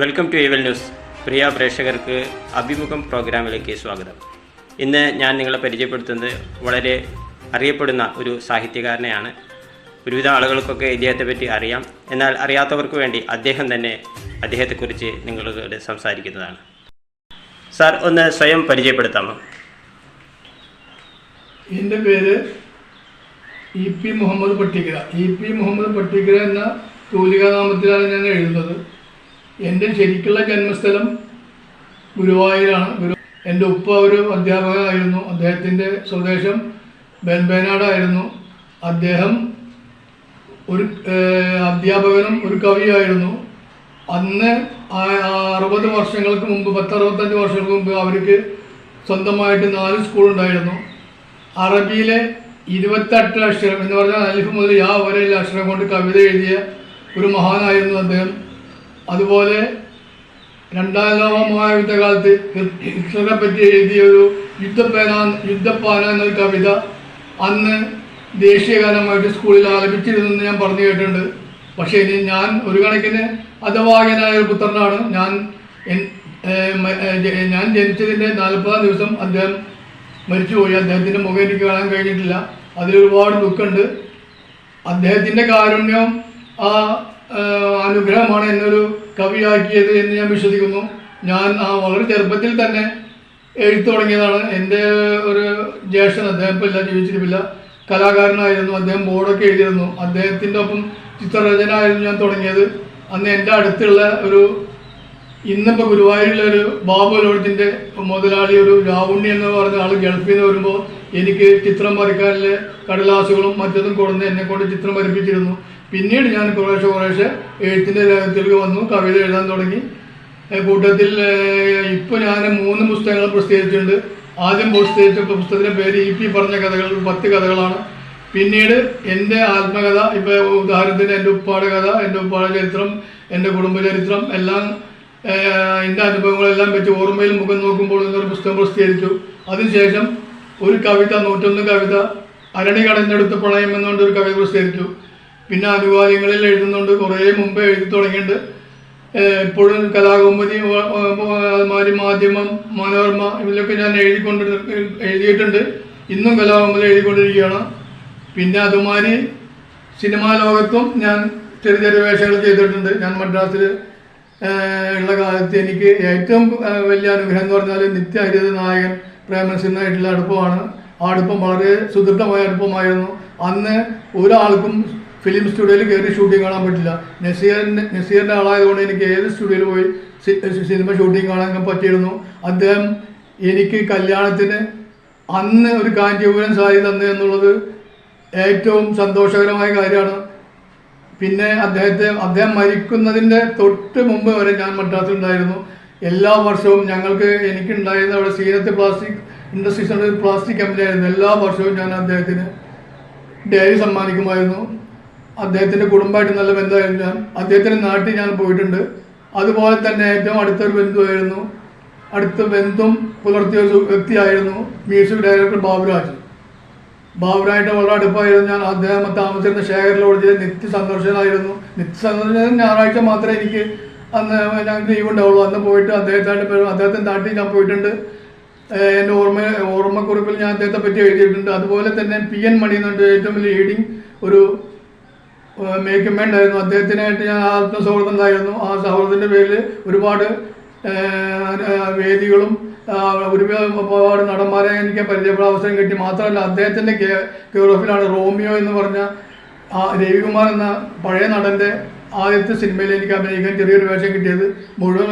Welcome to ഏവൽ news പ്രിയ പ്രേക്ഷകർക്ക് അഭിമുഖം പ്രോഗ്രാമിലേക്ക് സ്വാഗതം. ഇന്ന് ഞാൻ നിങ്ങളെ പരിചയപ്പെടുത്തുന്നത് വളരെ അറിയപ്പെടുന്ന ഒരു സാഹിത്യകാരനെയാണ്. ഒരുവിധ ആളുകൾക്കൊക്കെ ഇദ്ദേഹത്തെ പറ്റി അറിയാം. എന്നാൽ അറിയാത്തവർക്ക് വേണ്ടി അദ്ദേഹം തന്നെ അദ്ദേഹത്തെക്കുറിച്ച് നിങ്ങളോട് സംസാരിക്കുന്നതാണ്. സാർ ഒന്ന് സ്വയം പരിചയപ്പെടുത്താമോ? എന്റെ പേര് E P Muhammad Pattikkara. E P Muhammad Pattikkara എന്ന തൂലികാനാമത്തിലാണ് ഞാൻ എഴുതുന്നത്. എന്റെ ശരിക്കുള്ള ജന്മസ്ഥലം ഗുരുവായൂരാണ്. ഗുരു എന്റെ ഉപ്പ ഒരു അധ്യാപകനായിരുന്നു. അദ്ദേഹത്തിന്റെ സ്വദേശം ബെൻബേനാടായിരുന്നു. അദ്ദേഹം ഒരു അധ്യാപകനും ഒരു കവിയായിരുന്നു. അന്ന് അറുപത് വർഷങ്ങൾക്ക് മുമ്പ് പത്തറുപത്തഞ്ച് വർഷങ്ങൾക്ക് മുമ്പ് അവർക്ക് സ്വന്തമായിട്ട് നാല് സ്കൂളുണ്ടായിരുന്നു. അറബിയിലെ ഇരുപത്തെട്ട് അക്ഷരം എന്ന് പറഞ്ഞാൽ അലിഫ് മുതൽ യാ വരെയുള്ള അക്ഷരം കൊണ്ട് കവിത എഴുതിയ ഒരു മഹാനായിരുന്നു അദ്ദേഹം. അതുപോലെ രണ്ടാം ലോക മഹായുദ്ധകാലത്ത് കാലത്ത് ഹിറ്റ്ലറെ പറ്റി എഴുതിയ ഒരു യുദ്ധപ്പേന യുദ്ധപ്പാന എന്ന കവിത അന്ന് ദേശീയഗാനമായിട്ട് സ്കൂളിൽ ആലപിച്ചിരുന്നെന്ന് ഞാൻ പറഞ്ഞു കേട്ടിട്ടുണ്ട്. പക്ഷേ ഇനി ഞാൻ ഒരു കണക്കിന് അധവാഹനായ ഒരു പുത്രനാണ്. ഞാൻ ഞാൻ ജനിച്ചതിന്റെ നാൽപ്പതാം ദിവസം അദ്ദേഹം മരിച്ചുപോയി. അദ്ദേഹത്തിന്റെ മുഖം എനിക്ക് കാണാൻ കഴിഞ്ഞിട്ടില്ല. അതിലൊരുപാട് ദുഃഖമുണ്ട്. അദ്ദേഹത്തിന്റെ കാരുണ്യം ആ ആ, അനുഗ്രഹമാണ് എന്നൊരു കവിയാക്കിയത് എന്ന് ഞാൻ വിശ്വസിക്കുന്നു. ഞാൻ ആ വളരെ ചെറുപ്പത്തിൽ തന്നെ എഴുത്തു തുടങ്ങിയതാണ്. എന്റെ ഒരു ജ്യേഷ്ഠൻ അദ്ദേഹം ഇപ്പം ഇല്ല ജീവിച്ചിരിപ്പില്ല കലാകാരനായിരുന്നു അദ്ദേഹം ബോർഡൊക്കെ എഴുതിയിരുന്നു. അദ്ദേഹത്തിന്റെ ഒപ്പം ചിത്രരചന ആയിരുന്നു ഞാൻ തുടങ്ങിയത്. അന്ന് എന്റെ അടുത്തുള്ള ഒരു ഇന്നിപ്പോൾ ഗുരുവായൂരിലെ ഒരു ബാബു ലോഡ്ജിന്റെ മുതലാളി ഒരു രാവുണ്ണി എന്ന് പറഞ്ഞ ആൾ ഗൾഫിൽ നിന്ന് വരുമ്പോൾ എനിക്ക് ചിത്രം വരയ്ക്കാനുള്ള കടലാസുകളും മറ്റതും കൊടുന്ന് എന്നെ കൊണ്ട് ചിത്രം വരപ്പിച്ചിരുന്നു. പിന്നീട് ഞാൻ കുറേശ്ശെ കുറേശ്ശെ എഴുത്തിന്റെ ലേഖനത്തിലേക്ക് വന്നു കവിത എഴുതാൻ തുടങ്ങി. കൂട്ടത്തിൽ ഇപ്പോൾ ഞാൻ മൂന്ന് പുസ്തകങ്ങൾ പ്രസിദ്ധീകരിച്ചിട്ടുണ്ട്. ആദ്യം പ്രസിദ്ധീകരിച്ച പുസ്തകത്തിന്റെ പേര് ഇ പി പറഞ്ഞ കഥകൾ പത്ത് കഥകളാണ്. പിന്നീട് എന്റെ ആത്മകഥ ഇപ്പോൾ ഉദാഹരണത്തിന് എന്റെ ഉപ്പാട് കഥ എന്റെ ഉപ്പാട് ചരിത്രം എന്റെ കുടുംബചരിത്രം എല്ലാം എന്റെ അനുഭവങ്ങളെല്ലാം വെച്ച് ഓർമ്മയിൽ മുഖം നോക്കുമ്പോൾ എന്നൊരു പുസ്തകം പ്രസിദ്ധീകരിച്ചു. അതിനുശേഷം ഒരു കവിത നൂറ്റൊന്ന് കവിത അരണി കടഞ്ഞെടുത്ത പ്രണയം എന്നുകൊണ്ട് ഒരു കവിത പ്രസിദ്ധീകരിച്ചു. പിന്നെ അനുവാദങ്ങളിൽ എഴുതുന്നുണ്ട്. കുറേ മുമ്പ് എഴുതി തുടങ്ങിയിട്ടുണ്ട്. ഇപ്പോഴും കലാകൗമുദി അതുമാതിരി മാധ്യമം മനോരമ ഇതിലൊക്കെ ഞാൻ എഴുതിക്കൊണ്ട് എഴുതിയിട്ടുണ്ട്. ഇന്നും കലാകൗമുദി എഴുതിക്കൊണ്ടിരിക്കുകയാണ്. പിന്നെ അതുമാതിരി സിനിമാ ലോകത്തും ഞാൻ ചെറിയ ചെറിയ വേഷങ്ങൾ ചെയ്തിട്ടുണ്ട്. ഞാൻ മദ്രാസിൽ ഉള്ള കാലത്ത് എനിക്ക് ഏറ്റവും വലിയ അനുഗ്രഹം എന്ന് പറഞ്ഞാൽ നിത്യ ഹരിത നായകൻ പ്രേമസിംഹായിട്ടുള്ള അടുപ്പമാണ്. ആ അടുപ്പം വളരെ സുദൃഢമായ അടുപ്പമായിരുന്നു. അന്ന് ഒരാൾക്കും ഫിലിം സ്റ്റുഡിയോയിൽ കയറി ഷൂട്ടിംഗ് കാണാൻ പറ്റില്ല. നസീറിന്റെ നസീറിന്റെ ആളായതുകൊണ്ട് എനിക്ക് ഏത് സ്റ്റുഡിയോയിൽ പോയി സിനിമ ഷൂട്ടിംഗ് കാണാൻ പറ്റിയിരുന്നു. അദ്ദേഹം എനിക്ക് കല്യാണത്തിന് അന്ന് ഒരു കാഞ്ചീപുരം സാരി തന്നു എന്നുള്ളത് ഏറ്റവും സന്തോഷകരമായ കാര്യമാണ്. പിന്നെ അദ്ദേഹത്തെ അദ്ദേഹം മരിക്കുന്നതിന്റെ തൊട്ട് മുമ്പ് വരെ ഞാൻ മദ്രാസിലുണ്ടായിരുന്നു. എല്ലാ വർഷവും ഞങ്ങൾക്ക് എനിക്കുണ്ടായിരുന്ന അവിടെ സീനത്ത് പ്ലാസ്റ്റിക് ഇൻഡസ്ട്രീസ് പ്ലാസ്റ്റിക് കമ്പനിയായിരുന്നു. എല്ലാ വർഷവും ഞാൻ അദ്ദേഹത്തിന് ഡയറി സമ്മാനിക്കുമായിരുന്നു. അദ്ദേഹത്തിന്റെ കുടുംബമായിട്ട് നല്ല ബന്ധമായിരുന്നു അദ്ദേഹത്തിന്റെ നാട്ടിൽ ഞാൻ പോയിട്ടുണ്ട്. അതുപോലെ തന്നെ ഏറ്റവും അടുത്തൊരു ബന്ധുവായിരുന്നു. അടുത്ത ബന്ധും പുലർത്തിയ ഒരു വ്യക്തിയായിരുന്നു മ്യൂസിക് ഡയറക്ടർ ബാബുരാജ്. ബാബുരായിട്ട് വളരെ അടുപ്പമായിരുന്നു ഞാൻ അദ്ദേഹം താമസിച്ചിരുന്ന ശേഖര ലോഡ്ജിലെ നിത്യ സന്ദർശനായിരുന്നു നിത്യ സന്ദർശനം ഞായറാഴ്ച മാത്രമേ എനിക്ക് അന്ന് ഞാൻ ലീവ് ഉണ്ടാവുള്ളൂ. അന്ന് പോയിട്ട് അദ്ദേഹത്തിന്റെ അദ്ദേഹത്തിന്റെ നാട്ടിൽ ഞാൻ പോയിട്ടുണ്ട്. എന്റെ ഓർമ്മ ഓർമ്മക്കുറിപ്പിൽ ഞാൻ അദ്ദേഹത്തെ പറ്റി എഴുതിയിട്ടുണ്ട്. അതുപോലെ തന്നെ പി എൻ മണി എന്നുണ്ട് ഏറ്റവും വലിയ ലീഡിങ് ഒരു മേക്കമ്മ ഉണ്ടായിരുന്നു അദ്ദേഹത്തിനായിട്ട് ഞാൻ ആത്മസൗഹൃദം ഉണ്ടായിരുന്നു. ആ സൗഹൃദത്തിന്റെ പേരിൽ ഒരുപാട് വേദികളും ഒരുപാട് നടന്മാരെ എനിക്ക് പരിചയപ്പെടാൻ അവസരം കിട്ടി. മാത്രമല്ല അദ്ദേഹത്തിന്റെ കെയറോഫിലാണ് റോമിയോ എന്ന് പറഞ്ഞ ആ രവികുമാർ എന്ന പഴയ നടന്റെ ആദ്യത്തെ സിനിമയിൽ എനിക്ക് അഭിനയിക്കാൻ ചെറിയൊരു വേഷം കിട്ടിയത്. മുഴുവൻ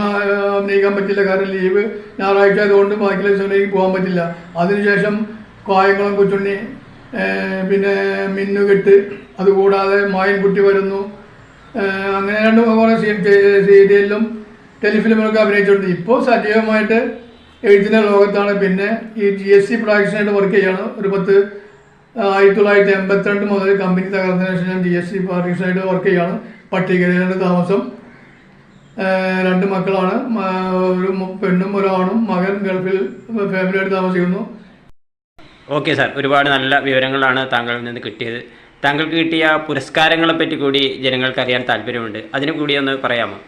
അഭിനയിക്കാൻ പറ്റില്ല. കാരണം ലീവ് ഞായറാഴ്ച ആയതുകൊണ്ട് ബാക്കിയുള്ള സിനിമയിലേക്ക് പോകാൻ പറ്റില്ല. അതിനുശേഷം കായംകുളം കൊച്ചുണ്ണി പിന്നെ മിന്നുകെട്ട് അതുകൂടാതെ മായൻകുട്ടി വരുന്നു. അങ്ങനെ രണ്ട് കുറേ സീരിയലിലും ടെലിഫിലിമിലൊക്കെ അഭിനയിച്ചിട്ടുണ്ട്. ഇപ്പോൾ സജീവമായിട്ട് എഴുത്തിന്റെ ലോകത്താണ്. പിന്നെ ഈ ജി എസ് സി പ്രൊഡക്ഷനായിട്ട് വർക്ക് ചെയ്യാണ്. ഒരു പത്ത് ആയിരത്തി തൊള്ളായിരത്തി എൺപത്തിരണ്ട് മുതൽ കമ്പനി തകർന്നതിന് ശേഷം ഞാൻ ജി എസ് സി പ്രൊഡക്ഷനായിട്ട് വർക്ക് ചെയ്യാണ്. പട്ടികയിലാണ് താമസം. രണ്ട് മക്കളാണ്. ഒരു പെണ്ണും ഒരാണും. മകൻ ഗൾഫിൽ ഫാമിലിയായിട്ട് താമസിക്കുന്നു. ഓക്കെ സാർ ഒരുപാട് നല്ല വിവരങ്ങളാണ് താങ്കളിൽ നിന്ന് കിട്ടിയത്. താങ്കൾക്ക് കിട്ടിയ പുരസ്കാരങ്ങളെ പറ്റി കൂടി ജനങ്ങൾക്ക് അറിയാൻ താല്പര്യമുണ്ട്. അതിനു കൂടി ഒന്ന് പറയാമോ?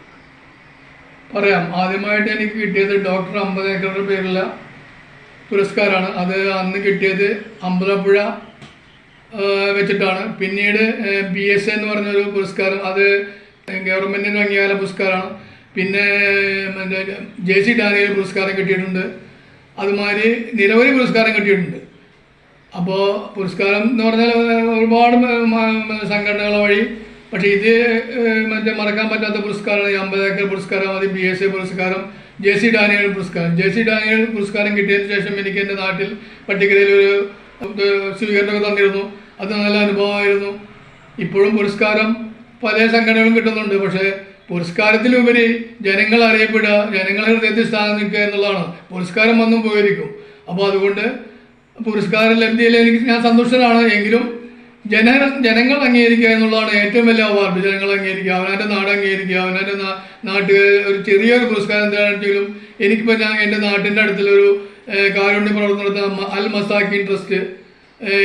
പറയാം. ആദ്യമായിട്ട് എനിക്ക് കിട്ടിയത് ഡോക്ടർ അമ്പതേക്കറുടെ പേരുള്ള പുരസ്കാരമാണ്. അത് അന്ന് കിട്ടിയത് അമ്പലപ്പുഴ വെച്ചിട്ടാണ്. പിന്നീട് ബി എസ് എന്ന് പറഞ്ഞൊരു പുരസ്കാരം. അത് ഗവൺമെന്റിന് അംഗീകാര പുരസ്കാരമാണ്. പിന്നെ ജെ സി ഡാനിയൽ പുരസ്കാരം കിട്ടിയിട്ടുണ്ട്. അതുമാതിരി നിരവധി പുരസ്കാരം കിട്ടിയിട്ടുണ്ട്. അപ്പോൾ പുരസ്കാരം എന്ന് പറഞ്ഞാൽ ഒരുപാട് സംഘടനകൾ വഴി. പക്ഷേ ഇത് മറ്റേ മറക്കാൻ പറ്റാത്ത പുരസ്കാരമാണ് ഈ അമ്പത് ഏക്കർ പുരസ്കാരം അത് ബി എസ് എ പുരസ്കാരം ജെ സി ഡാനിയൽ പുരസ്കാരം. ജെ സി ഡാനിയൽ പുരസ്കാരം കിട്ടിയതിന് ശേഷം എനിക്ക് എന്റെ നാട്ടിൽ പട്ടികയിൽ ഒരു സ്വീകരണം സ്വീകരണമൊക്കെ തന്നിരുന്നു. അത് നല്ല അനുഭവമായിരുന്നു. ഇപ്പോഴും പുരസ്കാരം പല സംഘടനകളും കിട്ടുന്നുണ്ട്. പക്ഷേ പുരസ്കാരത്തിലുപരി ജനങ്ങൾ അറിയപ്പെടുക ജനങ്ങളുടെ ഹൃദയത്തിൽ സ്ഥാനം നിൽക്കുക എന്നുള്ളതാണ്. പുരസ്കാരം വന്നും പോയിരിക്കും അപ്പോൾ അതുകൊണ്ട് പുരസ്കാരം ലബ്ധിയിൽ എനിക്ക് ഞാൻ സന്തുഷ്ടനാണ് എങ്കിലും ജന ജനങ്ങൾ അംഗീകരിക്കുക എന്നുള്ളതാണ് ഏറ്റവും വലിയ അവാർഡ്. ജനങ്ങൾ അംഗീകരിക്കുക അവനവന്റെ നാട് അംഗീകരിക്കുക അവനവന്റെ നാ- നാട്ടിൽ ഒരു ചെറിയൊരു പുരസ്കാരം എന്താണെങ്കിലും എനിക്കിപ്പോൾ ഞാൻ എന്റെ നാട്ടിന്റെ അടുത്തുള്ളൊരു കാരുണ്യ പ്രവർത്തനം നടത്തുന്ന അൽ മസാക്കി ട്രസ്റ്റ്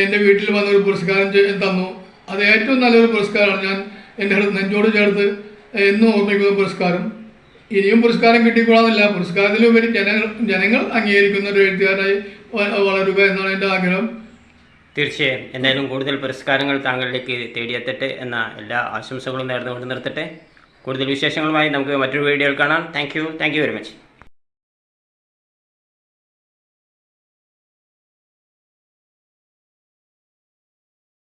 എന്റെ വീട്ടിൽ വന്നൊരു പുരസ്കാരം തന്നു. അത് ഏറ്റവും നല്ലൊരു പുരസ്കാരമാണ്. ഞാൻ എന്റെ നെഞ്ചോട് ചേർത്ത് എന്നും ഓർമ്മിക്കുന്ന പുരസ്കാരം. ഇനിയും പുരസ്കാരം കിട്ടിക്കൊള്ളാമെന്നില്ല പുരസ്കാരത്തിലുപരി ജനങ്ങൾ ജനങ്ങൾ അംഗീകരിക്കുന്ന ഒരു എഴുത്തുകാരായി വളരുക എന്നാണ് എന്റെ ആഗ്രഹം. തീർച്ചയായും. എന്തായാലും കൂടുതൽ പുരസ്കാരങ്ങൾ താങ്കളിലേക്ക് തേടിയെത്തട്ടെ എന്ന എല്ലാ ആശംസകളും നേർന്നുകൊണ്ട് നിർത്തട്ടെ. കൂടുതൽ വിശേഷങ്ങളുമായി നമുക്ക് മറ്റൊരു വീഡിയോയിൽ കാണാം. Thank you thank you very much